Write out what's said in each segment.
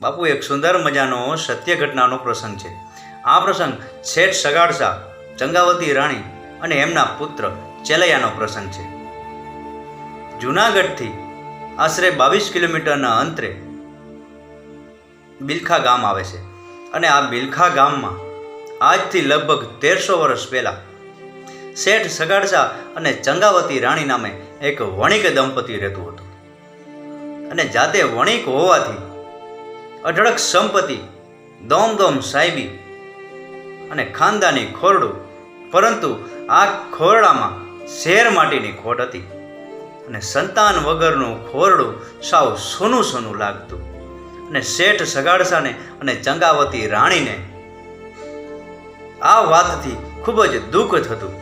બાપુ, એક સુંદર મજાનો સત્ય ઘટનાનો પ્રસંગ છે. આ પ્રસંગ શેઠ સગાડસા ચંગાવતી રાણી અને એમના પુત્ર ચેલૈયાનો પ્રસંગ છે. જૂનાગઢથી આશરે બાવીસ કિલોમીટરના અંતરે બિલખા ગામ આવે છે અને આ બિલખા ગામમાં આજથી લગભગ તેરસો વર્ષ પહેલાં શેઠ સગાડસા અને ચંગાવતી રાણી નામે એક વણિક દંપતી રહેતું હતું. અને જાતે વણિક હોવાથી અઢળક સંપત્તિ દોમ દોમ સાહેબી અને ખાનદાની ખોરડું. પરંતુ આ ખોરડામાં શેર માટીની ખોટ હતી અને સંતાન વગરનું ખોરડું સાવ સોનું સોનું લાગતું. અને શેઠ સગાડસાને અને ચંગાવતી રાણીને આ વાતથી ખૂબ જ દુઃખ થતું.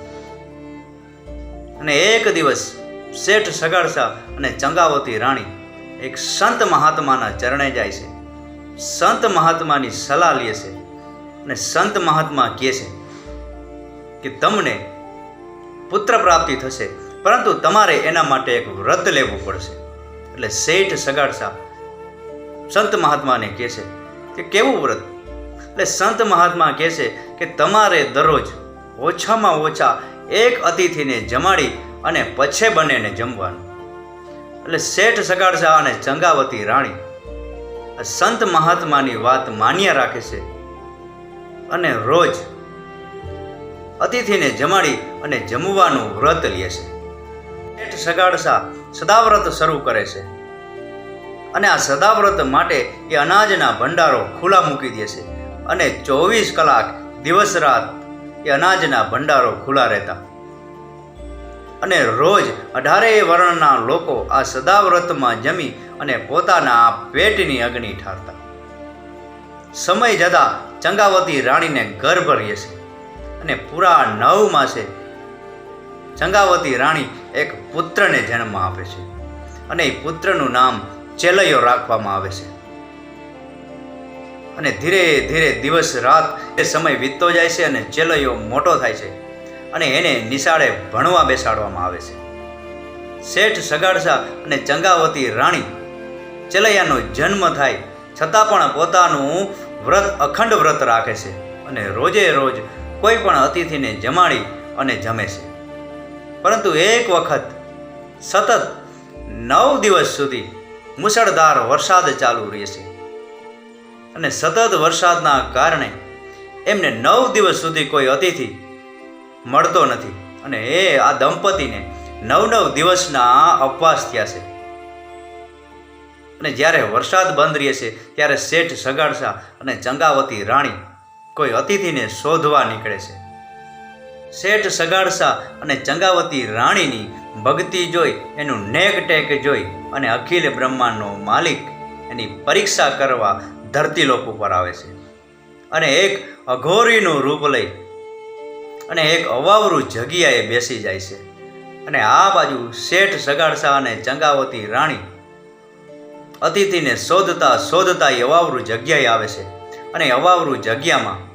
અને એક દિવસ શેઠ સગાડસા અને ચંગાવતી રાણી એક સંત મહાત્માના ચરણે જાય છે. સંત મહાત્માની સલાહ લે છે અને સંત મહાત્મા કહે છે કે તમને પુત્ર પ્રાપ્તિ થશે, પરંતુ તમારે એના માટે એક વ્રત લેવું પડશે. એટલે શેઠ સગાડસા સંત મહાત્માને કહે છે કે કેવું વ્રત? એટલે સંત મહાત્મા કહે છે કે તમારે દરરોજ ઓછામાં ઓછા એક અતિથિને જમાડી અને પછે બંનેને જમવાનું. એટલે શેઠ સગાડસા અને ચંગાવતી રાણી સંત મહાત્માની વાત માન્ય રાખે છે. અને રોજ અતિથિને જમાડી અને જમવાનું વ્રત લે છે. શેઠ સગાડસા સદાવ્રત શરૂ કરે છે. અને આ સદાવ્રત માટે એ અનાજના ભંડારો ખુલ્લા મૂકી દે છે. અને ચોવીસ કલાક દિવસ રાત એ અનાજના ભંડારો ખુલ્લા રહેતા. અને રોજ અઢારેય વર્ણના લોકો આ સદાવ્રતમાં જમી અને પોતાના પેટની અગ્નિ ઠારતા. સમય જતાં ચંગાવતી રાણીને ગર્ભ રહે છે અને પૂરા નવ માસે ચંગાવતી રાણી એક પુત્રને જન્મ આપે છે અને એ પુત્રનું નામ ચેલૈયો રાખવામાં આવે છે. અને ધીરે ધીરે દિવસ રાત એ સમય વીતતો જાય છે અને ચેલૈયો મોટો થાય છે. અને એને નિશાળે ભણવા બેસાડવામાં આવે છે. શેઠ સગાડસા અને ચંગાવતી રાણી ચલૈયાનો જન્મ થાય છતાં પણ પોતાનું વ્રત અખંડ વ્રત રાખે છે અને રોજે રોજ કોઈ પણ અતિથિને જમાડી અને જમે છે. પરંતુ એક વખત સતત નવ દિવસ સુધી મુસળધાર વરસાદ ચાલુ રહે છે. અને સતત વરસાદના કારણે એમને નવ દિવસ સુધી કોઈ અતિથિ મળતો નથી. અને એ આ દંપતીને નવ નવ દિવસના ઉપવાસ થયા છે. અને જ્યારે વરસાદ બંધ રહે છે, ત્યારે શેઠ સગાડશા અને ચંગાવતી રાણી કોઈ અતિથિને શોધવા નીકળે છે. શેઠ સગાડશા અને ચંગાવતી રાણીની ભક્તિ જોઈ, એનું નેક ટેક જોઈ અને અખિલ બ્રહ્માંડનો માલિક એની પરીક્ષા કરવા ધરતીલોક ઉપર આવે છે. અને એક અઘોરીનું રૂપ લઈ અને એક અવાવરું જગ્યાએ બેસી જાય છે. અને આ બાજુ શેઠ સગાડસા અને ચંગાવતી રાણી અતિથિને શોધતા શોધતા એ અવાવરું જગ્યાએ આવે છે. અને અવાવરું જગ્યામાં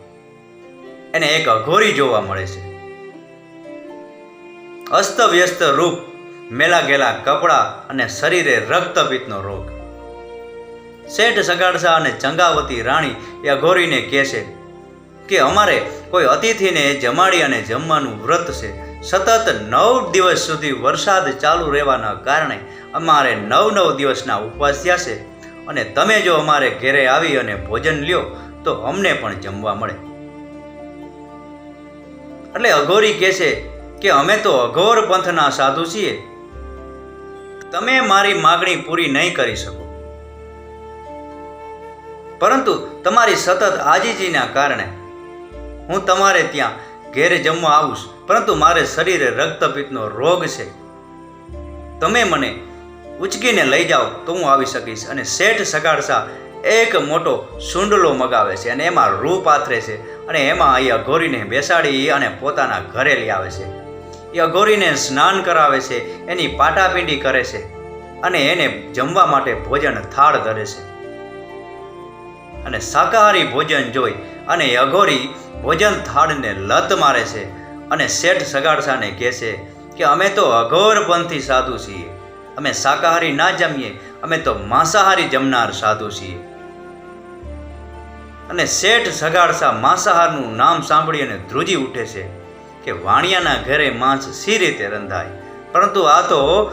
એને એક અઘોરી જોવા મળે છે. અસ્તવ્યસ્ત રૂપ, મેલા ગેલા કપડાં અને શરીરે રક્તપિત્તનો રોગ. શેઠ સગાડસા અને ચંગાવતી રાણી એ અઘોરીને કહે છે કે અમારે કોઈ અતિથિને જમાડી અને જમવાનું વ્રત છે. સતત નવ દિવસ સુધી વરસાદ ચાલુ રહેવાના કારણે અમારે નવ નવ દિવસના ઉપવાસ થયા છે. અને તમે જો અમારે ઘેરે આવી અને ભોજન લ્યો, તો અમને પણ જમવા મળે. એટલે અઘોરી કહે છે કે અમે તો અઘોર પંથના સાધુ છીએ. તમે મારી માગણી પૂરી નહીં કરી શકો. પરંતુ તમારી સતત આજીજીના કારણે હું તમારે ત્યાં ઘેરે જમવા આવું પરંતુ મારે શરીરે રક્તપિત્તનો રોગ છે. તમે મને ઉચકીને લઈ જાઓ તો હું આવી શકીશ. અને શેઠ સગાડસા એક મોટો સુંડલો મગાવે છે અને એમાં રૂ પાથરે છે. અને એમાં એ અઘોરીને બેસાડી અને પોતાના ઘરે લઈ આવે છે. એ અઘોરીને સ્નાન કરાવે છે, એની પાટાપીંડી કરે છે અને એને જમવા માટે ભોજન થાળ ધરે છે. અને શાકાહારી ભોજન જોઈ અને અઘોરી ભોજન થાળને લત મારે છે અને શેઠ સગાડસાને કહે છે કે અમે તો અઘોરપંથી સાધુ છીએ. અમે શાકાહારી ના જમીએ, અમે તો માંસાહારી જમનાર સાધુ છીએ. અને શેઠ સગાડસા માંસાહારનું નામ સાંભળી અને ધ્રુજી ઉઠે છે કે વાણિયાના ઘરે માંસ સી રીતે રંધાય. પરંતુ આ તો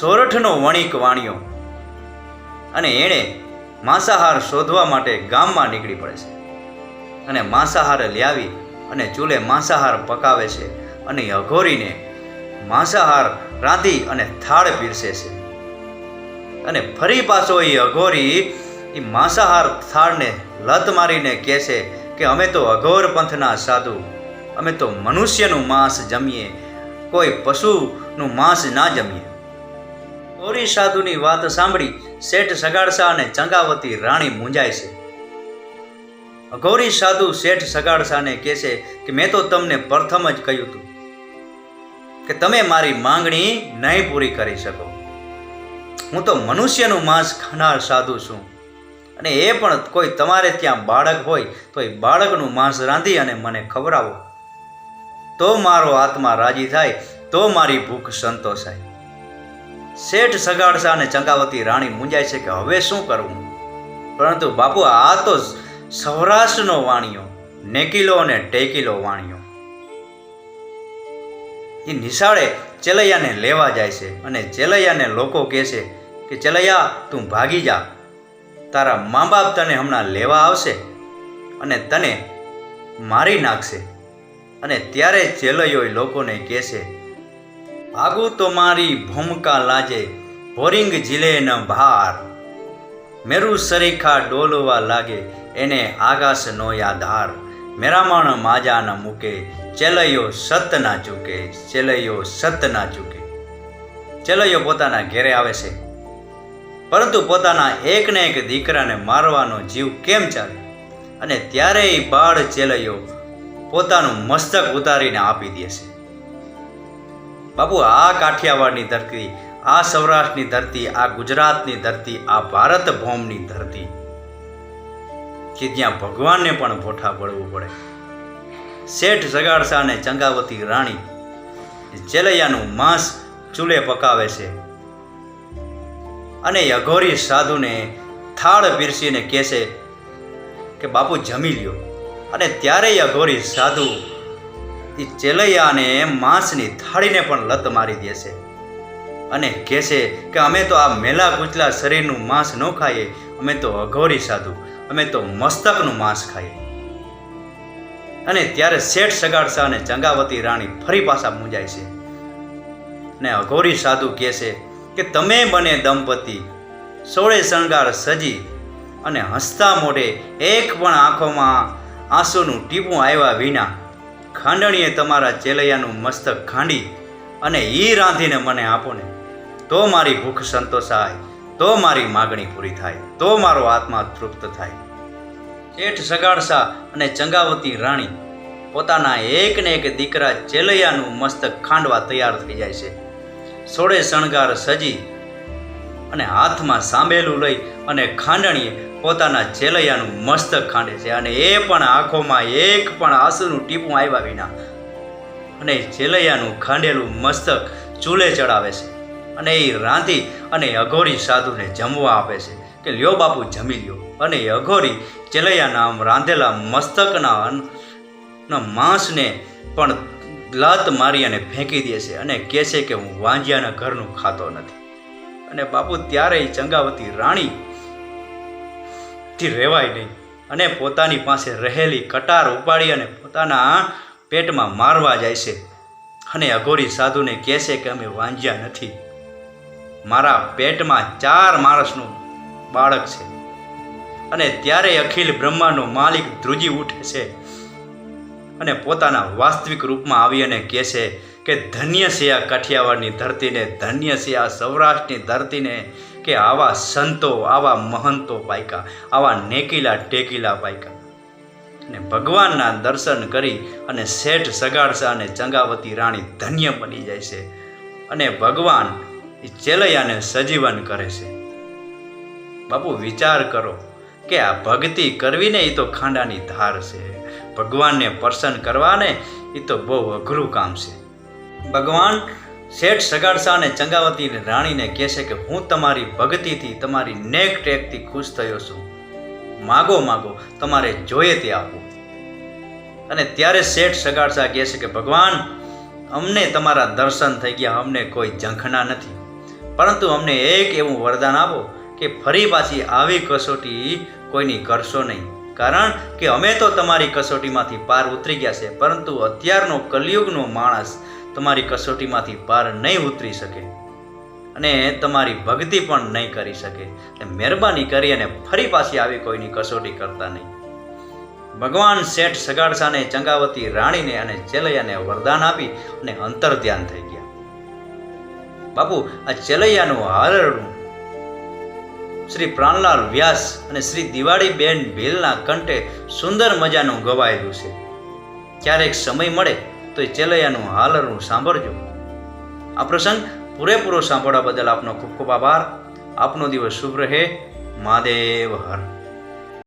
સોરઠનો વણિક વાણિયો. અને એણે માંસાહાર શોધવા માટે ગામમાં નીકળી પડે છે. અને માંસાહાર લાવી અને ચૂલે માંસાહાર પકાવે છે અને અઘોરીને માંસાહાર રાંધી અને થાળ પીરસે છે. અને ફરી પાછો એ અઘોરી એ માંસાહાર થાળને લત મારીને કહે છે કે અમે તો અઘોર પંથના સાધુ, અમે તો મનુષ્યનું માંસ જમીએ, કોઈ પશુનું માંસ ના જમીએ. ઓરી સાધુની વાત સાંભળી શેઠ સગાડસા અને ચંગાવતી રાણી મૂંઝાય છે. અઘોરી સાધુ શેઠ સગાડસાને કહે છે કે મેં તો તમને પ્રથમ જ કહ્યું હતું કે તમે મારી માંગણી નહીં પૂરી કરી શકો. હું તો મનુષ્યનું માંસ ખાનાર સાધુ છું અને એ પણ કોઈ તમારે ત્યાં બાળક હોય તો એ બાળકનું માંસ રાંધી અને મને ખવડાવો. તો મારો આત્મા રાજી થાય, તો મારી ભૂખ સંતોષાય. શેઠ સગાડસા અને ચંકાવતી રાણી મૂંઝાય છે કે હવે શું કરવું પરંતુ બાપુ, આ તો સૌરાષ્ટ્રનો વાણિયો, નેકીલો અને ટેકીલો વાણિયો. એ નિશાળે ચેલૈયાને લેવા જાય છે અને ચેલૈયાને લોકો કહે છે કે, ચેલૈયા, તું ભાગી જા. તારા મા બાપ તને હમણાં લેવા આવશે અને તને મારી નાખશે. અને ત્યારે ચેલૈયો લોકોને કહે છે, ભાગું તો મારી ભૂમકા લાજે, ભોરિંગ જીલે ન ભાર. મેરું સરીખા ડોલવા લાગે એને આકાશ નો યાધાર. મેરામણ માજા ન મૂકે, ચેલૈયો સત ના ચૂકે, ચેલૈયો સત ના ચૂકે. ચેલૈયો પોતાના ઘેરે આવે છે. પરંતુ પોતાના એકને એક દીકરાને મારવાનો જીવ કેમ ચાલે? અને ત્યારે એ બાળ ચેલૈયો પોતાનું મસ્તક ઉતારીને આપી દે છે. બાપુ, આ કાઠિયાવાડની ધરતી, આ સૌરાષ્ટ્રની ધરતી, આ ગુજરાતની ધરતી, આ ભારત ભૌમની ધરતી કે જ્યાં ભગવાનને પણ ભોઠા પડવું પડે. શેઠ સગાડસા અને ચંગાવતી રાણી ચેલૈયાનું માંસ ચૂલે પકાવે છે. અને અઘોરી સાધુને થાળ પીરસીને કહેશે કે, બાપુ, જમી લ્યો. અને ત્યારે અઘોરી સાધુ એ ચેલૈયાને માંસની થાળીને પણ લત મારી દેશે અને કહેશે કે, અમે તો આ મેલા કૂચલા શરીરનું માંસ ન ખાઈએ, અમે તો અઘોરી સાધુ. અમે તો મસ્તકનું માંસ ખાઈએ. અને ત્યારે શેઠ સગાડસા અને ચંગાવતી રાણી ફરી પાછા મૂંઝાય છે. ને અઘોરી સાધુ કહે છે કે તમે બને દંપતી, સોળે શણગાર સજી અને હસતા મોઢે એક પણ આંખોમાં આંસુનું ટીપું આવ્યા વિના ખાંડણીએ તમારા ચેલૈયાનું મસ્તક ખાંડી અને એ રાંધીને મને આપો ને. તો મારી ભૂખ સંતોષાય. તો મારી માગણી પૂરી થાય, તો મારો આત્મા તૃપ્ત થાય. શેઠ સગાડસા અને ચંગાવતી રાણી પોતાના એક ને એક દીકરા ચેલૈયાનું મસ્તક ખાંડવા તૈયાર થઈ જાય છે. સોળે શણગાર સજી અને હાથમાં સાંભેલું લઈ અને ખાંડણીએ પોતાના ચેલૈયાનું મસ્તક ખાંડે છે અને એ પણ આંખોમાં એક પણ આંસુનું ટીપું આવ્યા વિના અને ચેલૈયાનું ખાંડેલું મસ્તક ચૂલે ચડાવે છે. અને એ રાંધી અને અઘોરી સાધુને જમવા આપે છે કે લ્યો બાપુ, જમી લ્યો. અને અઘોરી ચેલૈયાના આમ રાંધેલા મસ્તકના માંસને પણ લાત મારી અને ફેંકી દે છે અને કહે છે કે હું વાંજિયાના ઘરનું ખાતો નથી. અને બાપુ ત્યારે ચંગાવતી રાણી થી રહેવાય નહીં અને પોતાની પાસે રહેલી કટાર ઉપાડી અને પોતાના પેટમાં મારવા જાય છે. અને અઘોરી સાધુને કહે છે કે અમે વાંજ્યા નથી. મારા પેટમાં ચાર માણસનું બાળક છે. અને ત્યારે અખિલ બ્રહ્માનો માલિક ધ્રુજી ઉઠે છે અને પોતાના વાસ્તવિક રૂપમાં આવી અને કહે છે કે ધન્ય છે કાઠિયાવાડની ધરતીને, ધન્ય છે સૌરાષ્ટ્રની ધરતીને કે આવા સંતો, આવા મહંતો પાયકા, આવા નેકીલા ટેકીલા પાયકા. અને ભગવાનના દર્શન કરી અને શેઠ સગાડસા અને ચંગાવતી રાણી ધન્ય બની જાય છે. અને ભગવાન એ ચેલૈયાને સજીવન કરે છે. બાપુ, વિચાર કરો કે આ ભક્તિ કરવીને એ તો ખાંડાની ધાર છે. ભગવાનને પ્રસન્ન કરવાને એ તો બહુ અઘરું કામ છે. ભગવાન શેઠ સગાડસા અને ચંગાવતી રાણીને કહે છે કે હું તમારી ભક્તિથી તમારી નેક ટેકથી ખુશ થયો છું. માગો માગો, તમારે જોઈએ તે આપો અને ત્યારે શેઠ સગાડસા કહે છે કે ભગવાન, અમને તમારા દર્શન થઈ ગયા, અમને કોઈ ઝંખના નથી. પરંતુ અમને એક એવું વરદાન આપો કે ફરી પાછી આવી કસોટી કોઈની કરશો નહીં. કારણ કે અમે તો તમારી કસોટીમાંથી પાર ઉતરી ગયા છે, પરંતુ અત્યારનો કલયુગનો માણસ તમારી કસોટીમાંથી પાર નહીં ઉતરી શકે અને તમારી ભક્તિ પણ નહીં કરી શકે. મહેરબાની કરી અને ફરી પાછી આવી કોઈની કસોટી કરતા નહીં. ભગવાન શેઠ સગાડસાને, ચંગાવતી રાણીને અને ચેલૈયાને વરદાન આપી અને અંતર ધ્યાન થઈ બાપુ, આ ચેલૈયાનું હારણું શ્રી પ્રાણલાલ વ્યાસ અને શ્રી દિવાળીબેન ભીલના કંઠે સુંદર મજાનું ગવાયેલું છે. ક્યારેક સમય મળે તો એ ચેલૈયાનું હાલરનું સાંભળજો. આ પ્રસંગ પૂરેપૂરો સાંભળવા બદલ આપનો ખૂબ ખૂબ આભાર. આપનો દિવસ શુભ રહે. મહાદેવ હર.